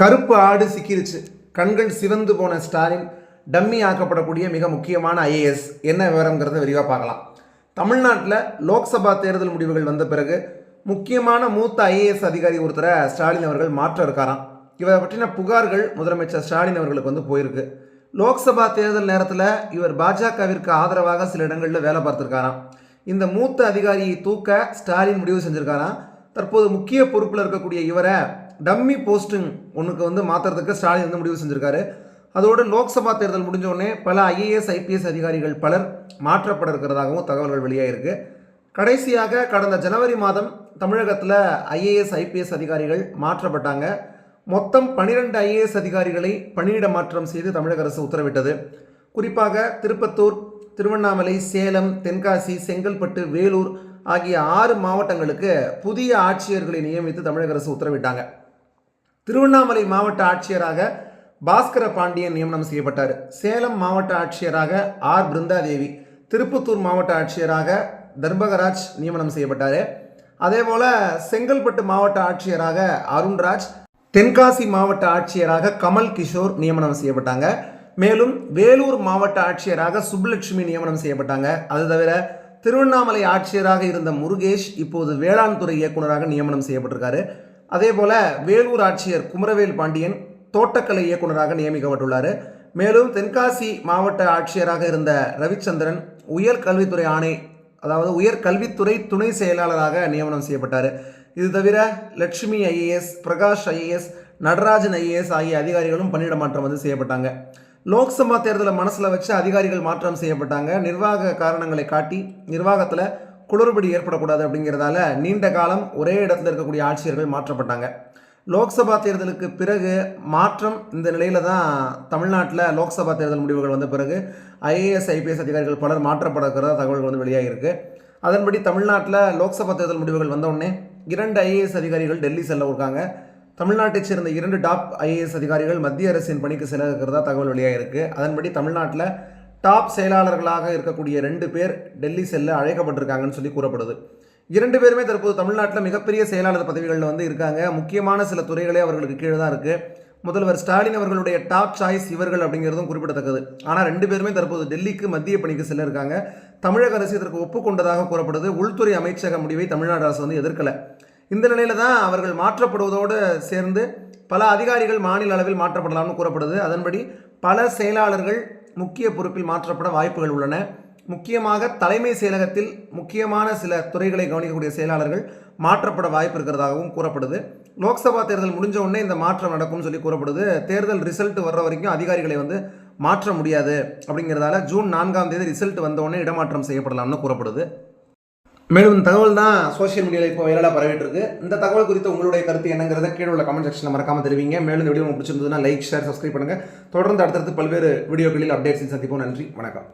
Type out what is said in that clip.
கருப்பு ஆடு சிக்கிருச்சு. கண்கள் சிவந்து போன ஸ்டாலின் டம்மி ஆக்கப்படக்கூடிய மிக முக்கியமான ஐஏஎஸ். என்ன விவரங்கிறத விரிவாக பார்க்கலாம். தமிழ்நாட்டில் லோக்சபா தேர்தல் முடிவுகள் வந்த பிறகு முக்கியமான மூத்த ஐஏஎஸ் அதிகாரி ஒருத்தரை ஸ்டாலின் அவர்கள் மாற்ற இருக்காராம். இவரை பற்றின புகார்கள் முதலமைச்சர் ஸ்டாலின் அவர்களுக்கு வந்து போயிருக்கு. லோக்சபா தேர்தல் நேரத்தில் இவர் பாஜகவிற்கு ஆதரவாக சில இடங்களில் வேலை பார்த்துருக்காராம். இந்த மூத்த அதிகாரியை தூக்க ஸ்டாலின் முடிவு செஞ்சுருக்காராம். தற்போது முக்கிய பொறுப்பில் இருக்கக்கூடிய இவரை டம்மி போஸ்டிங் ஒன்றுக்கு வந்து மாற்றுறதுக்கு ஸ்டாலின் வந்து முடிவு செஞ்சுருக்காரு. அதோடு லோக்சபா தேர்தல் முடிஞ்சோடனே பல ஐஏஎஸ் ஐபிஎஸ் அதிகாரிகள் பலர் மாற்றப்பட இருக்கிறதாகவும் தகவல்கள் வெளியாகிருக்கு கடைசியாக கடந்த ஜனவரி மாதம் தமிழகத்தில் ஐஏஎஸ் ஐபிஎஸ் அதிகாரிகள் மாற்றப்பட்டாங்க. மொத்தம் பனிரெண்டு ஐஏஎஸ் அதிகாரிகளை பணியிட மாற்றம் செய்து தமிழக அரசு உத்தரவிட்டது. குறிப்பாக திருப்பத்தூர் திருவண்ணாமலை சேலம் தென்காசி செங்கல்பட்டு வேலூர் ஆகிய ஆறு மாவட்டங்களுக்கு புதிய ஆட்சியர்களை நியமித்து தமிழக அரசு உத்தரவிட்டாங்க. திருவண்ணாமலை மாவட்ட ஆட்சியராக பாஸ்கர பாண்டியன் நியமனம் செய்யப்பட்டார். சேலம் மாவட்ட ஆட்சியராக ஆர். பிருந்தாதேவி திருப்பத்தூர் மாவட்ட ஆட்சியராக தர்பகராஜ் நியமனம் செய்யப்பட்டார். அதே போல் செங்கல்பட்டு மாவட்ட ஆட்சியராக அருண்ராஜ் தென்காசி மாவட்ட ஆட்சியராக கமல் கிஷோர் நியமனம் செய்யப்பட்டாங்க. மேலும் வேலூர் மாவட்ட ஆட்சியராக சுப்புலட்சுமி நியமனம் செய்யப்பட்டாங்க. அது தவிர திருவண்ணாமலை ஆட்சியராக இருந்த முருகேஷ் இப்போது வேளாண் துறை இயக்குநராக நியமனம் செய்யப்பட்டிருக்காரு. அதே போல் வேலூர் ஆட்சியர் குமரவேல் பாண்டியன் தோட்டக்கலை இயக்குநராக நியமிக்கப்பட்டுள்ளார். மேலும் தென்காசி மாவட்ட ஆட்சியராக இருந்த ரவிச்சந்திரன் உயர் கல்வித்துறை ஆணை அதாவது உயர் கல்வித்துறை துணை செயலாளராக நியமனம் செய்யப்பட்டார். இது தவிர Lakshmi IAS Prakash IAS Natarajan IAS ஆகிய அதிகாரிகளும் பணியிட மாற்றம் வந்து செய்யப்பட்டாங்க. லோக்சபா தேர்தலை மனசில் வச்சு அதிகாரிகள் மாற்றம் செய்யப்பட்டாங்க. நிர்வாக காரணங்களை காட்டி நிர்வாகத்தில் குளறுபடி ஏற்படக்கூடாது அப்படிங்கிறதால நீண்ட காலம் ஒரே இடத்துல இருக்கக்கூடிய ஆட்சியர்கள் மாற்றப்பட்டாங்க. லோக்சபா தேர்தலுக்கு பிறகு மாற்றம் இந்த நிலையில தான் தமிழ்நாட்டில் லோக்சபா தேர்தல் முடிவுகள் வந்த பிறகு ஐஏஎஸ் ஐபிஎஸ் அதிகாரிகள் பலர் மாற்றப்படக்கிறதா தகவல்கள் வந்து வெளியாகிருக்கு அதன்படி தமிழ்நாட்டில் லோக்சபா தேர்தல் முடிவுகள் வந்தவுடனே இரண்டு ஐஏஎஸ் அதிகாரிகள் டெல்லி செல்ல இருக்காங்க தமிழ்நாட்டைச் சேர்ந்த இரண்டு டாப் ஐஏஎஸ் அதிகாரிகள் மத்திய அரசின் பணிக்கு செல்ல இருக்கிறதா தகவல் வெளியாகிருக்கு அதன்படி தமிழ்நாட்டில் டாப் செயலாளர்களாக இருக்கக்கூடிய ரெண்டு பேர் டெல்லி செல்ல அழைக்கப்பட்டிருக்காங்கன்னு சொல்லி கூறப்படுது. இரண்டு பேருமே தற்போது தமிழ்நாட்டில் மிகப்பெரிய செயலாளர் பதவிகளில் வந்து இருக்காங்க. முக்கியமான சில துறைகளே அவர்களுக்கு கீழே தான் இருக்குது முதல்வர் ஸ்டாலின் அவர்களுடைய டாப் சாய்ஸ் இவர்கள் அப்படிங்கிறதும் குறிப்பிடத்தக்கது. ஆனால் ரெண்டு பேருமே தற்போது டெல்லிக்கு மத்திய பணிக்கு செல்ல இருக்காங்க. தமிழக அரசு இதற்கு ஒப்புக்கொண்டதாக கூறப்படுது. உள்துறை அமைச்சக முடிவை தமிழ்நாடு அரசு வந்து எதிர்க்கலை. இந்த நிலையில தான் அவர்கள் மாற்றப்படுவதோடு சேர்ந்து பல அதிகாரிகள் மாநில அளவில் மாற்றப்படலாம்னு கூறப்படுது. அதன்படி பல செயலாளர்கள் முக்கிய பொறுப்பில் மாற்றப்பட வாய்ப்புகள் உள்ளன. முக்கியமாக தலைமை செயலகத்தில் முக்கியமான சில துறைகளை கவனிக்கக்கூடிய செயலாளர்கள் மாற்றப்பட வாய்ப்பு இருக்கிறதாகவும் கூறப்படுது. லோக்சபா தேர்தல் முடிஞ்ச உடனே இந்த மாற்றம் நடக்கும்னு சொல்லி கூறப்படுது. தேர்தல் ரிசல்ட் வர்ற வரைக்கும் அதிகாரிகளை வந்து மாற்ற முடியாது. அப்படிங்கிறதால ஜூன் நான்காம் தேதி ரிசல்ட் வந்த உடனே இடமாற்றம் செய்யப்படலாம்னு கூறப்படுது. மேலும் இந்த தகவல் தான் சோஷியல் மீடியாவில் இப்போ வைரலாக பரவிட்டு இருக்கு. இந்த தகவல் குறித்து உங்களுடைய கருத்து என்னங்கிறத கீழே உள்ள கமெண்ட் செக்ஷனில் மறக்காம தெரிவிங்க. மேலும் இந்த வீடியோ உங்களுக்கு பிடிச்சிருந்ததுன்னா லைக் ஷேர் சப்ஸ்கிரைப் பண்ணுங்கள் தொடர்ந்து அடுத்தடுத்து பல்வேறு வீடியோக்களில் அப்டேட்ஸில் சந்திப்போம். நன்றி. வணக்கம்.